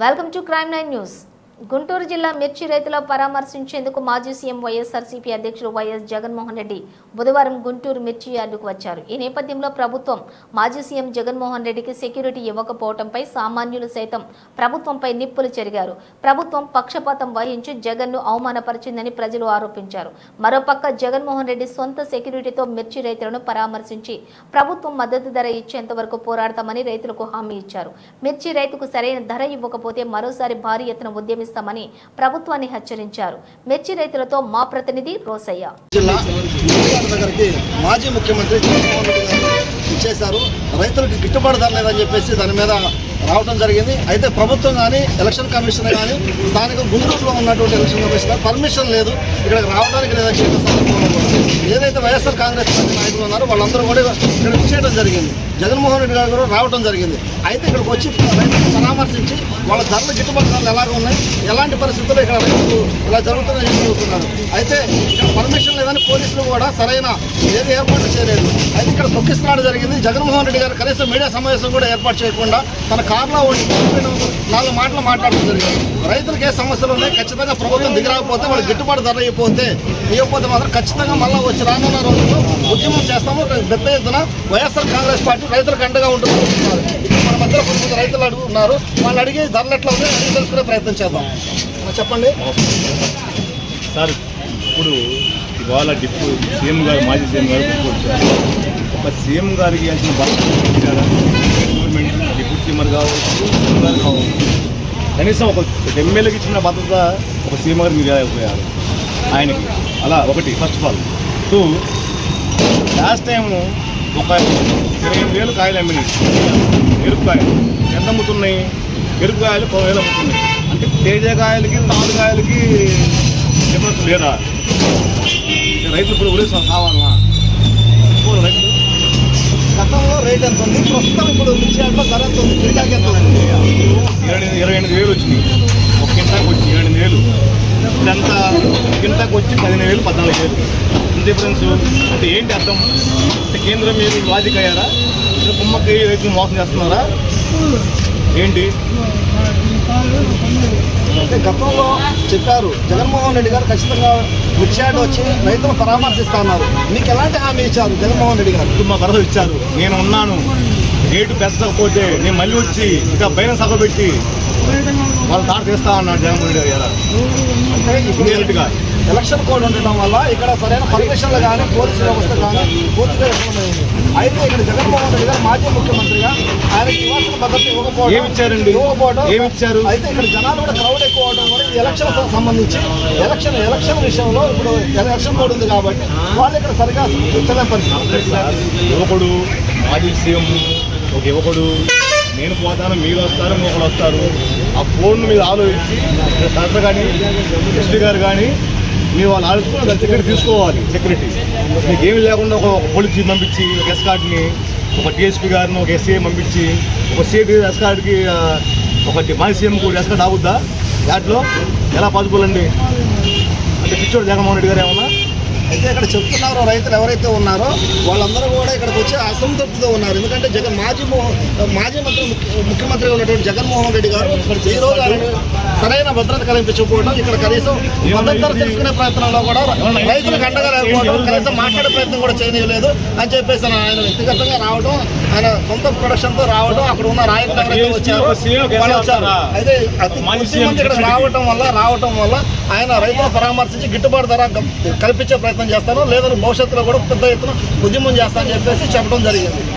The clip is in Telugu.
Welcome to crime nine news Guntur జిల్లా మిర్చి రైతుల పరామర్శించేందుకు మాజీ సీఎం వైఎస్ఆర్సీపీ అధ్యక్షుడు వైఎస్ జగన్మోహన్ రెడ్డి బుధవారం గుంటూరు మిర్చి యార్డుకు వచ్చారు. ఈ నేపథ్యంలో ప్రభుత్వం మాజీ సీఎం జగన్మోహన్ రెడ్డికి సెక్యూరిటీ ఇవ్వకపోవడంపై సామాన్యులు సైతం ప్రభుత్వంపై నిప్పులు చెరిగారు. ప్రభుత్వం పక్షపాతం వహించి జగన్ను అవమానపరిచిందని ప్రజలు ఆరోపించారు. మరోపక్క జగన్మోహన్ రెడ్డి సొంత సెక్యూరిటీతో మిర్చి రైతులను పరామర్శించి ప్రభుత్వం మద్దతు ధర ఇచ్చేంత వరకు పోరాడతామని రైతులకు హామీ ఇచ్చారు. మిర్చి రైతుకు సరైన ధర ఇవ్వకపోతే మరోసారి భారీ ఎత్తున ఉద్యమిస్తామని ప్రభుత్వాన్ని హెచ్చరించారు. మిర్చి రైతులతో మా ప్రతినిధి రోసయ్య. మాజీ ముఖ్యమంత్రి జగన్మోహన్ ఇచ్చేశారు రైతులకు గిట్టుబాటు ధర లేదని చెప్పేసి దాని మీద రావడం జరిగింది. అయితే ప్రభుత్వం కానీ ఎలక్షన్ కమిషన్ కానీ స్థానిక గుంటూరులో ఉన్నటువంటి ఎలక్షన్ కమిషన్ పర్మిషన్ లేదు. ఇక్కడికి రావడానికి లేదా క్షేత్ర ఏదైతే వైఎస్ఆర్ కాంగ్రెస్ పార్టీ నాయకులు ఉన్నారో వాళ్ళందరూ కూడా ఇక్కడ చేయడం జరిగింది. జగన్మోహన్ రెడ్డి గారు కూడా రావడం జరిగింది. అయితే ఇక్కడికి వచ్చి రైతులను పరామర్శించి వాళ్ళ ధరలు గిట్టుబాటు ధరలు ఎలాగ ఉన్నాయి? ఎలాంటి పరిస్థితుల్లో ఇక్కడ రైతులు ఇలా జరుగుతుందని చెప్పి చెబుతున్నారు. అయితే ఇక్కడ పర్మిషన్ లేదని పోలీసులు కూడా సరైన ఏది ఏర్పాటు చేయలేదు. అయితే ఇక్కడ తొక్కిస్తున్నాడు జరిగింది. జగన్మోహన్ రెడ్డి గారు కనీసం మీడియా సమావేశం కూడా ఏర్పాటు చేయకుండా తన కారులో నాలుగు మాటలు మాట్లాడడం జరిగింది. రైతులకు ఏ సమస్యలు ఉన్నాయి? ఖచ్చితంగా ప్రభుత్వం దిగిరాకపోతే వాళ్ళు గిట్టుబాటు ధర అయిపోతే ఇవ్వకపోతే మాత్రం ఖచ్చితంగా మళ్ళీ వచ్చి రానున్న రోజుల్లో ఉద్యమం చేస్తాము. పెద్ద ఎత్తున వైఎస్ఆర్ కాంగ్రెస్ పార్టీ రైతులకు అండగా ఉంటుంది. మన మధ్యలో కొంతమంది రైతులు అడుగుతున్నారు. వాళ్ళు అడిగే ధరలు ఎట్లా ఉన్నాయి తెలుసుకునే ప్రయత్నం చేద్దాం. చెప్పండి. సార్ ఇప్పుడు ఇవాళ డిప్యూ సీఎం గారు మాజీ సీఎం గారు ఒక సీఎం గారికి వేసిన బాధ్యత ఇచ్చారా గవర్నమెంట్ డిప్యూటీ సీఎం గారు కావచ్చు సీఎం గారు కావచ్చు కనీసం ఒక ఎమ్మెల్యేకి ఇచ్చిన భద్రత ఒక సీఎం గారు మీరు అయిపోయారు ఆయనకి. అలా ఒకటి first of all to last time ఒక ఇరవై ఎనిమిది వేలు కాయలు అమ్మినాయి. ఎరుపుకాయలు ఎంత అమ్ముతున్నాయి? ఎరుపుకాయలు పది వేలు అమ్ముతున్నాయి. అంటే తేజకాయలకి కాయలకి డిఫరెన్స్ లేదా? రైతులు ఇప్పుడు ఉరేసి సావాలనా రైతులు గతంలో రేట్ ఎంత ఉంది? ప్రస్తుతం ఇప్పుడు మిర్చి ధర ఎంత ఉంది? క్వింటాకి ఎంత ఉంది? ఇరవై ఇరవై ఎనిమిది వేలు వచ్చింది ఒక కింటాకు వచ్చి ఇరవై ఎనిమిది వేలు. ఇదంతా కింటాకు వచ్చి పదిహేను వేలు పద్నాలుగు వేలు. డిఫరెన్స్ అంటే ఏంటి అర్థం? అంటే కేంద్రం మీరు లాజిక్ అయ్యారా? ఇక్కడ కుమ్మకి రైతులు మోసం చేస్తున్నారా? ఏంటి? అంటే గతంలో చెప్పారు జగన్మోహన్ రెడ్డి గారు ఖచ్చితంగా మిర్చి ఆట వచ్చి రైతులను పరామర్శిస్తా ఉన్నారు మీకు ఎలాంటి హామీ ఇచ్చారు జగన్మోహన్ రెడ్డి గారు? మా భరోసా ఇచ్చారు. నేను ఉన్నాను. రేటు పెంచకపోతే నేను మళ్ళీ వచ్చి ఇంకా పైన సభ పెట్టి వాళ్ళు తాట తీస్తా అన్నాడు జగన్మోహన్ రెడ్డి గారు. ఎలక్షన్ కోడ్ ఉండటం వల్ల ఇక్కడ సరైన పర్మిషన్లు కానీ పోలీసు వ్యవస్థ కానీ పూర్తిగా విఫలమైంది అయితే ఇక్కడ జగన్మోహన్ రెడ్డి గారు మాజీ ముఖ్యమంత్రిగా ఆయనకి ఇవ్వాల్సిన భద్రత ఇవ్వకపోవడం? ఇవ్వకపోవడం ఇచ్చారు? అయితే ఇక్కడ జనాలు కూడా క్రౌడ్ ఎక్కువ అవడం వల్ల ఈ ఎలక్షన్ సంబంధించి ఎలక్షన్ ఎలక్షన్ విషయంలో ఇప్పుడు ఎలక్షన్ కోడ్ ఉంది కాబట్టి వాళ్ళు ఇక్కడ సరిగా చూడలేని పరిస్థితి యువకుడు మాజీ సీఎం ఒక యువకుడు నేను పోతాను మీరు వస్తారు ఇంకొకరు వస్తారు ఆ ఫోన్ మీద ఆలోచించి కలెక్టర్ కానీ ఎస్పీ గారు కానీ మీరు వాళ్ళు దాని సెక్యూరిటీ తీసుకోవాలి. సెక్యూరిటీ మీకు ఏమి లేకుండా ఒక పోలీస్ జీప్ పంపించి ఒక ఎస్కార్ట్ని ఒక డిఎస్పీ గారిని ఒక ఎస్ఐ పంపించి ఒక సిఐడి ఎస్కార్ట్కి ఆ, ఒక మాజీ సీఎం కూడా ఎస్కార్ట్ ఆగుద్దా? దాంట్లో ఎలా పాసిబుల్ అండి? అంటే పిచ్చోడు జగన్మోహన్ రెడ్డి గారు ఏమన్నా? అయితే ఇక్కడ చెప్తున్నారు రైతులు ఎవరైతే ఉన్నారో వాళ్ళందరూ కూడా ఇక్కడికి వచ్చి అసంతృప్తితో ఉన్నారు. ఎందుకంటే జగన్ మాజీ మోహన్ మాజీ మంత్రి ముఖ్య- ముఖ్యమంత్రిగా ఉన్నటువంటి జగన్మోహన్ రెడ్డి గారు ఈ రోజు ఆయన సరైన భద్రత కల్పించకపోవడం ఇక్కడ కనీసం మద్దతు తెలుసుకునే ప్రయత్నంలో కూడా రైతులకు అండగా లేకపోవడం కనీసం మాట్లాడే ప్రయత్నం కూడా చేయలేదు అని చెప్పేసి ఆయన వ్యక్తిగతంగా రావడం ఆయన సొంత ప్రొడక్షన్తో రావడం అక్కడ ఉన్న ఎవరైతే వచ్చారో వాళ్ళు వచ్చారు. అయితే ఇక్కడ రావటం వల్ల రావటం వల్ల ఆయన రైతులు పరామర్శించి గిట్టుబాటు ధర కల్పించే ప్రయత్నం చేస్తాను లేదని భవిష్యత్తులో కూడా పెద్ద ఎత్తున ఉద్యమం చేస్తానని చెప్పేసి చెప్పడం జరిగింది.